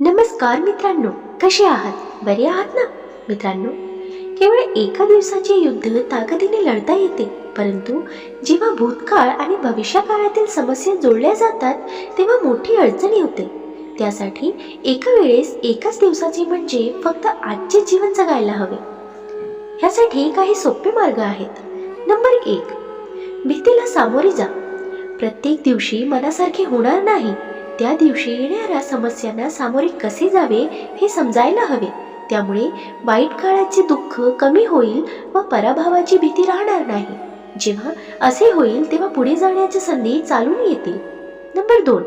नमस्कार मित्रांनो कसे आहात? बरे आहात ना? मित्रांनो केवळ एका दिवसाचे युद्ध ताकदीने लढता येते परंतु जेव्हा भूतकाळ आणि भविष्यकाळातील समस्या जोडल्या जातात तेव्हा मोठी अडचणी होते. त्यासाठी एका वेळेस एकाच दिवसाचे म्हणजे फक्त आजचे जीवन जगायला हवे. ह्यासाठी काही सोपे मार्ग आहेत. नंबर एक. भीतीला सामोरे जा. प्रत्येक दिवशी मनासारखे होणार नाही. त्या दिवशी येणाऱ्या समस्यांना सामोरे कसे जावे हे समजायला हवे. त्यामुळे वाईट काळाचे दुःख कमी होईल व पराभवाची भीती राहणार नाही. जेव्हा असे होईल तेव्हा पुढे जाण्याच्या संधी चालून येतील. नंबर दोन.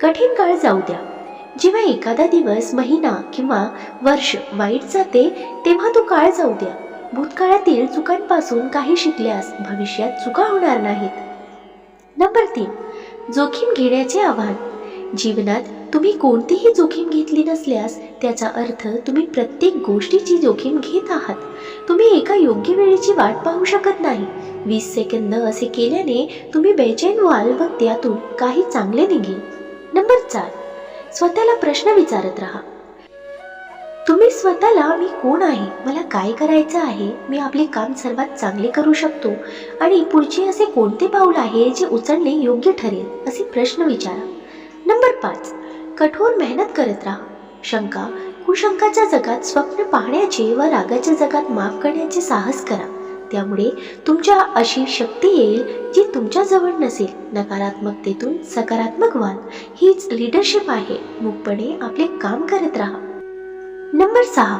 कठीण काळ जाऊ द्या. जेव्हा एखादा दिवस महिना किंवा वर्ष वाईट जाते तेव्हा तो काळ जाऊ द्या. भूतकाळातील चुकांपासून काही शिकल्यास भविष्यात चुका होणार नाहीत. नंबर तीन जोखीम घेण्याचे आव्हान. जीवनात तुम्ही कोणतीही जोखीम घेतली नसल्यास त्याचा अर्थ तुम्ही प्रत्येक गोष्टीची जोखीम घेत आहात. तुम्ही एका योग्य वेळेची वाट पाहू शकत नाही. वीस सेकंद असे केल्याने तुम्ही बेचैन व्हाल व त्यातून काही चांगले निघेल. नंबर चार स्वतःला प्रश्न विचारत राहा. तुम्ही स्वतःला मी कोण आहे? मला काय करायचं आहे? मी आपले काम सर्वात चांगले करू शकतो. आणि पुढचे असे कोणते पाऊल आहे जे उचलणे योग्य ठरेल? असे प्रश्न विचारा. नंबर पाच. कठोर मेहनत करत राहा. शंका कुशंकाच्या जगात स्वप्न पाहण्याचे व रागाच्या जगात माफ करण्याचे साहस करा. त्यामुळे तुमच्या अशी शक्ती येईल जी तुमच्याजवळ नसेल. नकारात्मकतेतून सकारात्मक व्हाल हीच लिडरशिप आहे. मुकपणे आपले काम करत राहा. नंबर सहा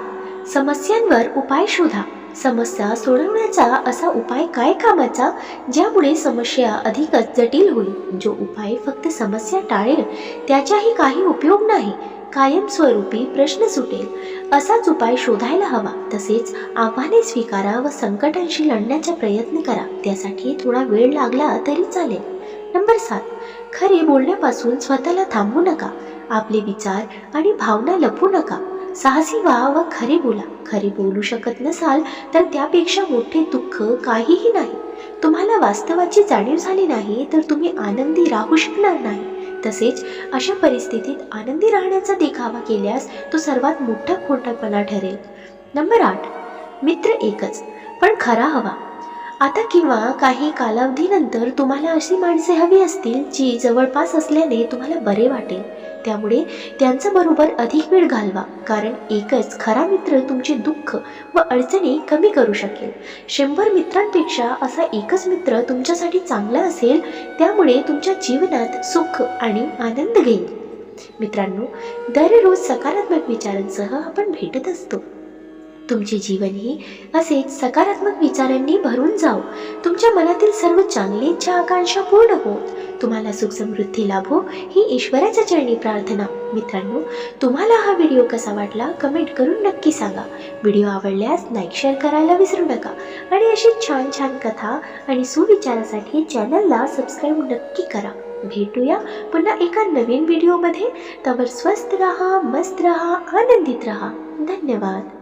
समस्यांवर उपाय शोधा. समस्या सोडवण्याचा असा उपाय काय कामाचा? ज्यामुळे समस्या अधिकच जटिल होईल. जो उपाय फक्त समस्या टाळेल त्याचाही काही उपयोग नाही. कायमस्वरूपी प्रश्न सुटेल. असाच उपाय शोधायला हवा. तसेच आव्हाने स्वीकारा व संकटांशी लढण्याचा प्रयत्न करा. त्यासाठी थोडा वेळ लागला तरी चालेल. नंबर सात खरे बोलण्यापासून स्वतःला थांबू नका. आपले विचार आणि भावना लपू नका. साहसी व्हा व खरे बोला. खरे बोलू शकत नसाल तर त्यापेक्षा मोठे दुःख काहीही नाही. तुम्हाला वास्तवाची जाणीव झाली नाही तर तुम्ही आनंदी राहू शकणार नाही. तसेच अशा परिस्थितीत आनंदी राहण्याचा देखावा केल्यास तो सर्वात मोठा खोटापणा ठरेल. नंबर आठ. मित्र एकच पण खरा हवा. आता किंवा काही कालावधीनंतर तुम्हाला अशी माणसे हवी असतील जी जवळपास असल्याने तुम्हाला बरे वाटेल. त्यामुळे त्यांच्याबरोबर अधिक वेळ घालवा. कारण एकच खरा मित्र तुमचे दुःख व अडचणी कमी करू शकेल. शंभर मित्रांपेक्षा असा एकच मित्र तुमच्यासाठी चांगला असेल त्यामुळे तुमच्या जीवनात सुख आणि आनंद घेईल. मित्रांनो दररोज सकारात्मक विचारांसह आपण भेटत असतो. तुमचे जीवनही असेच सकारात्मक विचारांनी भरून जाओ तुमच्या मनातील सर्व चांगली इच्छा आकांक्षा पूर्ण होत. तुम्हाला सुख समृद्धी लाभो ही ईश्वराच्या चरणी प्रार्थना. मित्रांनो तुम्हाला हा व्हिडिओ कसा वाटला कमेंट करून नक्की सांगा. व्हिडिओ आवडल्यास लाईक शेअर करायला विसरू नका. आणि अशी छान छान कथा आणि सुविचारासाठी चॅनलला सबस्क्राईब नक्की करा. भेटूया पुन्हा एका नवीन व्हिडिओमध्ये. तवर स्वस्त रहा मस्त रहा आनंदित रहा. धन्यवाद.